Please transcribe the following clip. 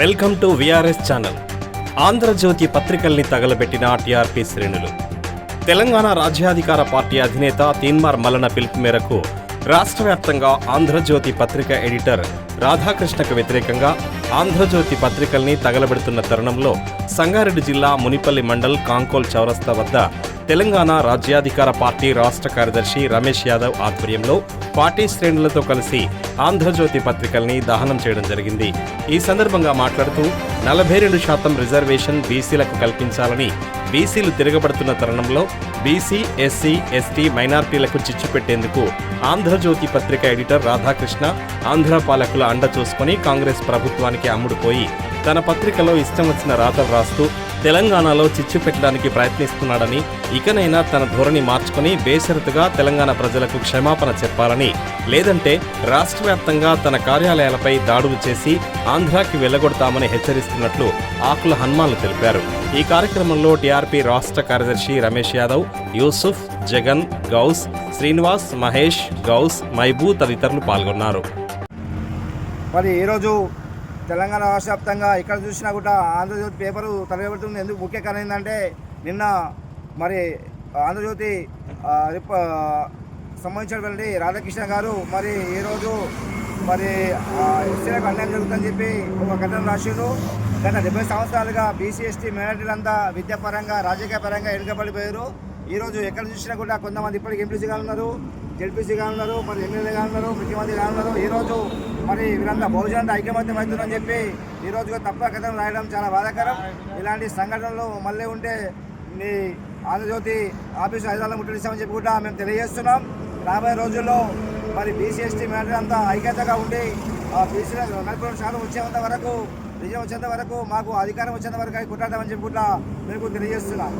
Welcome to VRS channel. Andhrajyothi పత్రికల్ని తగలబెట్టిన TRP శ్రేణులు. తెలంగాణ రాజ్యాధికార పార్టీ అధినేత తీన్మార్ మల్లన పిలుపు మేరకు రాష్ట్ర వ్యాప్తంగా ఆంధ్రజ్యోతి పత్రిక ఎడిటర్ రాధాకృష్ణకు వ్యతిరేకంగా ఆంధ్రజ్యోతి పత్రికల్ని తగలబెడుతున్న తరుణంలో సంగారెడ్డి జిల్లా మునిపల్లి మండల్ కాంకోల్ చౌరస్తా వద్ద తెలంగాణ రాజ్యాధికార పార్టీ రాష్ట్ర కార్యదర్శి రమేష్ యాదవ్ ఆధ్వర్యంలో పార్టీ శ్రేణులతో కలిసి ఆంధ్రజ్యోతి పత్రికల్ని దహనం చేయడం జరిగింది. ఈ సందర్భంగా మాట్లాడుతూ నలభై రెండు శాతం రిజర్వేషన్ బీసీలకు కల్పించాలని బీసీలు తిరగబడుతున్న తరుణంలో బీసీ ఎస్సీ ఎస్టీ మైనార్టీలకు చిచ్చు పెట్టేందుకు ఆంధ్రజ్యోతి పత్రిక ఎడిటర్ రాధాకృష్ణ ఆంధ్ర పాలకుల అండ చూసుకుని కాంగ్రెస్ ప్రభుత్వానికి అమ్ముడుపోయి తన పత్రికలో ఇష్టం వచ్చిన రాతలు రాస్తూ తెలంగాణలో చిచ్చు పెట్టడానికి ప్రయత్నిస్తున్నాడని ఇకనైనా తన ధోరణి మార్చుకుని బేషరతుగా తెలంగాణ ప్రజలకు క్షమాపణ చెప్పాలని లేదంటే రాష్ట్ర వ్యాప్తంగా తన కార్యాలయాలపై దాడులు చేసి ఆంధ్రాకి వెళ్ళగొడతామని హెచ్చరిస్తున్నట్లు ఆకుల హనుమాన్లు తెలిపారు. ఈ కార్యక్రమంలో టీఆర్పీ రాష్ట్ర కార్యదర్శి రమేష్ యాదవ్ యూసుఫ్ జగన్ గౌస్ శ్రీనివాస్ మహేష్ గౌస్ మైబూ తదితరులు పాల్గొన్నారు. మరి ఈరోజు తెలంగాణ రాష్ట్ర వ్యాప్తంగా ఎక్కడ చూసినా కూడా ఆంధ్రజ్యోతి పేపరు తరగబడుతుంది ఎందుకు ముఖ్య కారణం ఏంటంటే నిన్న మరి ఆంధ్రజ్యోతి సంబంధించినటువంటి రాధాకృష్ణ గారు మరి ఈరోజు మరి ఎస్సీలకు అన్యాయం జరుగుతుందని చెప్పి ఒక ఘటన రాసిండు గత డెబ్బై సంవత్సరాలుగా బీసీ ఎస్టీ మైనార్టీలంతా విద్యాపరంగా రాజకీయ పరంగా వెనుకబడిపోయారు ఈరోజు ఎక్కడ చూసినా కూడా కొంతమంది ఇప్పటికి ఎంపీసీగా ఉన్నారు జెడ్పీసీగా ఉన్నారు మరి ఎమ్మెల్యేగా ఉన్నారు ముఖ్యమంత్రిగా ఉన్నారు. ఈరోజు మరి వీరంతా బహుజనంతా ఐక్యమత్యం అవుతుందని చెప్పి ఈరోజు తప్ప కథను రాయడం చాలా బాధాకరం. ఇలాంటి సంఘటనలు మళ్ళీ ఉంటే మీ ఆంధ్రజ్యోతి ఆఫీసు హైదరాబాద్ ముట్టడిస్తామని చెప్పి కూడా మేము తెలియజేస్తున్నాం. రాబోయే రోజుల్లో మరి బీసీ ఎస్టీ మ్యాటర్ అంతా ఐక్యతగా ఉండి ఆ బీసీ నలభై శాతం వచ్చేంత వరకు విజయం వచ్చేంత వరకు మాకు అధికారం వచ్చేంత వరకు అవి కొట్టాడమని చెప్పి కూడా మేము తెలియజేస్తున్నాం.